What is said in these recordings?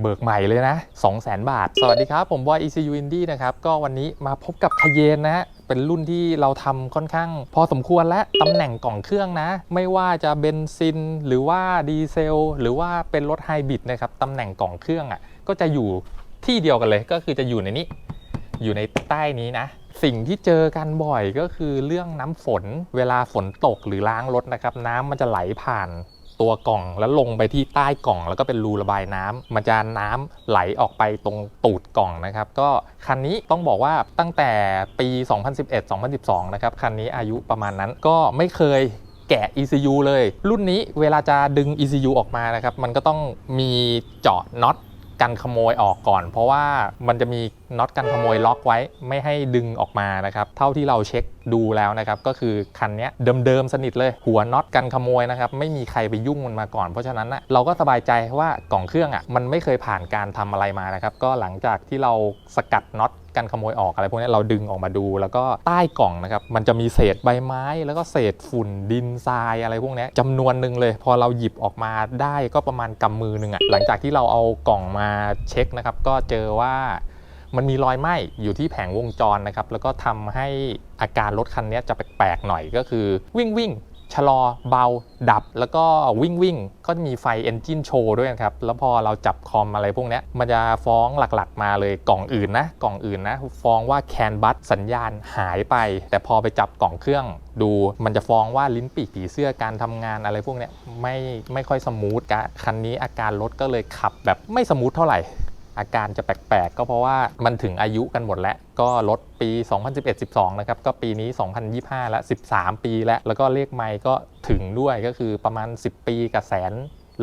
เบิกใหม่เลยนะ 200,000 บาท สวัสดีครับ ผมบอย ECU Indie นะครับ ก็วันนี้มาพบกับคเยนนะฮะ เป็นรุ่นที่เราทำค่อนข้าง พอสมควรและตำแหน่งกล่องเครื่องนะ ไม่ว่าจะเบนซิน หรือว่าดีเซล หรือว่าเป็นรถไฮบริดนะครับตำแหน่งกล่องเครื่องอะ ก็จะอยู่ที่เดียวกันเลย ก็คือจะอยู่ในนี้ อยู่ในใต้นี้นะสิ่งที่เจอกันบ่อยก็คือเรื่องน้ำฝน เวลาฝนตกหรือล้างรถนะครับ น้ำมันจะไหลผ่าน ตัวกล่องแล้วลงไปที่ใต้กล่อง แล้วก็เป็นรูระบายน้ำมันจะน้ำไหลออกไปตรงตูดกล่องนะครับ ก็คันนี้ต้องบอกว่าตั้งแต่ปี 2011-2012 นะครับ คันนี้อายุประมาณนั้นก็ไม่เคยแกะ ECU เลย รุ่นนี้เวลาจะดึง ECU ออกมานะครับ มันก็ต้องมีเจาะน็อตกันขโมยออกก่อน เพราะว่ามันจะมีน็อตกันขโมยล็อกไว้ไม่ให้ดึงออกมานะครับ เท่าที่เราเช็ค ดูแล้วนะครับก็คือคันนี้เดิมๆสนิทเลย หัวน็อตกันขโมยนะครับไม่มีใครไปยุ่งมันมาก่อนเพราะฉะนั้นนะเราก็สบายใจว่ากล่องเครื่องอะมันไม่เคยผ่านการทำอะไรมานะครับก็หลังจากที่เราสกัดน็อตกันขโมยออกอะไรพวกนี้เราดึงออกมาดู แล้วก็ใต้กล่องนะครับมันจะมีเศษใบไม้ แล้วก็เศษฝุ่นดินทรายอะไรพวกนี้จำนวนหนึ่งเลย พอเราหยิบออกมาได้ก็ประมาณกำมือหนึ่งอะหลังจากที่เราเอากล่องมาเช็คนะครับก็เจอว่า มันมีรอยไหม้อยู่ที่แผงวงจรนะครับ แล้วก็ทำให้อาการรถคันนี้จะแปลกๆหน่อยก็คือ วิ่งวิ่งชะลอเบาดับแล้วก็วิ่งวิ่งก็มีไฟเอนจินโชว์ด้วยนะครับ แล้วพอเราจับคอมอะไรพวกนี้มันจะฟ้องหลักๆมาเลยกล่องอื่นนะ กล่องอื่นนะ ฟ้องว่าแคนบัสสัญญาณหายไป แต่พอไปจับกล่องเครื่องดูมันจะฟ้องว่าลิ้นปีกผีเสื้อการทำงานอะไรพวกนี้ไม่ไม่ค่อยสมูทกะคันนี้อาการรถก็เลยขับแบบไม่สมูทเท่าไหร่ อาการจะแปลกๆ ก็เพราะว่ามันถึงอายุกันหมดแล้ว ก็ลดปี 2011-12 นะครับ ก็ปีนี้ 2025 แล้ว13 ปีแล้ว แล้วก็เลขไมล์ก็ถึงด้วยก็คือประมาณ 10 ปีกับแสน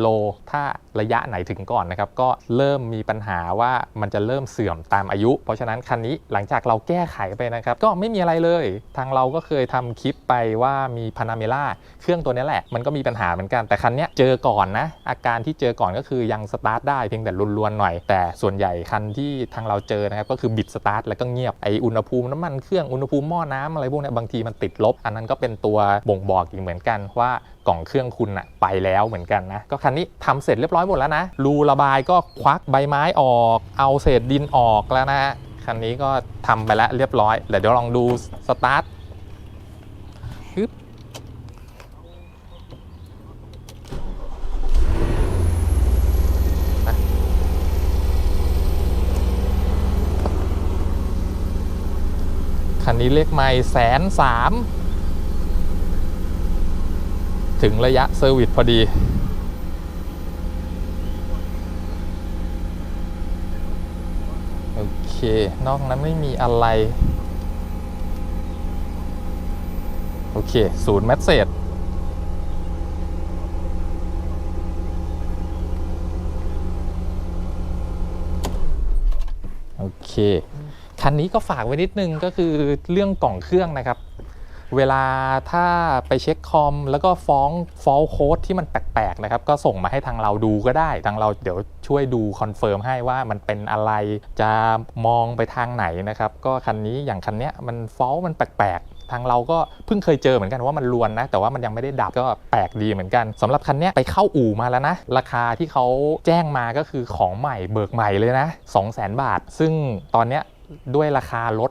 โล ถ้าระยะไหนถึงก่อนนะครับ ก็เริ่มมีปัญหาว่ามันจะเริ่มเสื่อมตามอายุ เพราะฉะนั้นคันนี้หลังจากเราแก้ไขไปนะครับ ก็ไม่มีอะไรเลย ทางเราก็เคยทำคลิปไปว่ามีพานาเมล่าเครื่องตัวนี้แหละ มันก็มีปัญหาเหมือนกัน แต่คันเนี้ยเจอก่อนนะ อาการที่เจอก่อนก็คือยังสตาร์ทได้เพียงแต่ลวนๆหน่อย แต่ส่วนใหญ่คันที่ทางเราเจอนะครับก็คือบิดสตาร์ทแล้วก็เงียบ ไออุณหภูมิน้ำมันเครื่องอุณหภูมิหม้อน้ำอะไรพวกนี้บางทีมันติดลบ อันนั้นก็เป็นตัวบ่งบอกอีกเหมือนกันว่ากล่องเครื่องคุณอะไปแล้วเหมือนกันนะก็คันนี้ทำเสร็จเรียบร้อยหมดแล้วนะ รูระบายก็ควักใบไม้ออก เอาเศษดินออกแล้วนะฮะคันนี้ก็ทำไปแล้วเรียบร้อยเดี๋ยวเดี๋ยวลองดูสตาร์ทฮึบคันนี้เลขไม่แสนสามถึงระยะเซอร์วิสพอดี โอเค นอกนั้นไม่มีอะไร โอเคศูนย์แมสเซจโอเค คันนี้ก็ฝากไว้นิดนึงก็คือเรื่องกล่องเครื่องนะครับ เวลาถ้าไปเช็คคอม แล้วก็ฟ้องฟอลโค้ดที่มันแปลกๆนะครับก็ส่งมาให้ทางเราดูก็ได้ ทางเราเดี๋ยวช่วยดูคอนเฟิร์มให้ว่ามันเป็นอะไรจะมองไปทางไหนนะครับ ก็คันนี้อย่างคันเนี้ยมันฟอลมันแปลกๆ ทางเราก็เพิ่งเคยเจอเหมือนกันว่ามันลวนนะ แต่ว่ามันยังไม่ได้ดับก็แปลกดีเหมือนกันสำหรับคันเนี้ยไปเข้าอู่มาแล้วนะ ราคาที่เขาแจ้งมาก็คือของใหม่เบิกใหม่เลยนะ 200,000 บาท ซึ่งตอนเนี้ยด้วยราคารถ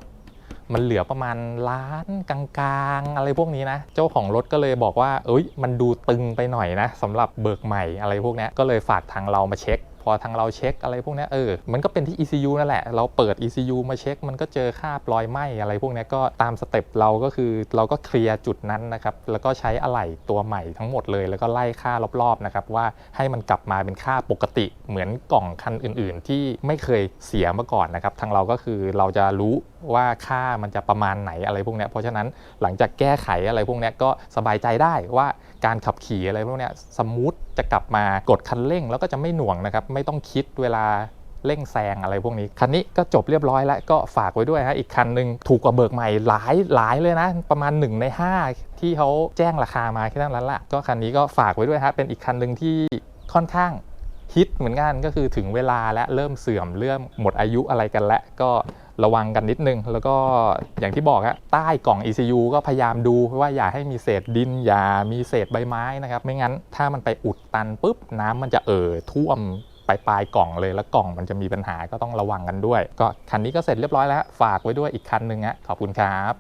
มันเหลือประมาณล้านกลางๆ อะไรพวกนี้นะ เจ้าของรถก็เลยบอกว่า เอ้ย มันดูตึงไปหน่อยนะสำหรับเบิกใหม่อะไรพวกนี้ก็เลยฝากทางเรามาเช็คพอทางเราเช็คอะไรพวกนี้เออ มันก็เป็นที่ ECU นั่นแหละ เราเปิด ECU มาเช็ค มันก็เจอค่ารอยไหมอะไรพวกนี้ก็ตามสเต็ปเราก็คือเราก็เคลียร์จุดนั้นนะครับ แล้วก็ใช้อะไหล่ตัวใหม่ทั้งหมดเลย แล้วก็ไล่ค่ารอบๆนะครับว่าให้มันกลับมาเป็นค่าปกติเหมือนกล่องคันอื่น ๆ ที่ไม่เคยเสียมาก่อนนะครับ ทางเราก็คือเราจะรู้ ว่าค่ามันจะประมาณไหนอะไรพวกนี้เพราะฉะนั้นหลังจากแก้ไขอะไรพวกนี้ก็สบายใจได้ว่าการขับขี่อะไรพวกนี้สมูทจะกลับมากดคันเร่ง แล้วก็จะไม่หน่วงนะครับ ไม่ต้องคิดเวลาเร่งแซงอะไรพวกนี้ คันนี้ก็จบเรียบร้อยแล้วก็ฝากไว้ด้วยฮะอีกคันหนึ่งถูกกว่าเบิกใหม่หลายหลายเลยนะ ประมาณ 1 ใน 5 ที่เขาแจ้งราคามาแค่นั้นแหละก็คันนี้ก็ฝากไว้ด้วยฮะเป็นอีกคันหนึ่งที่ค่อนข้างฮิตเหมือนกันก็คือถึงเวลาและเริ่มเสื่อมเริ่มหมดอายุอะไรกันแล้วก็ ระวังกันนิดนึง แล้วก็อย่างที่บอกฮะใต้กล่อง ECU ก็พยายามดูว่าอย่าให้มีเศษดิน อย่ามีเศษใบไม้นะครับ ไม่งั้นถ้ามันไปอุดตันปุ๊บน้ำมันจะเอ่อท่วมไปลายปลายกล่องเลยแล้วกล่องมันจะมีปัญหาก็ต้องระวังกันด้วย ก็คันนี้ก็เสร็จเรียบร้อยแล้ว ฝากไว้ด้วยอีกคันหนึ่งฮะขอบคุณครับ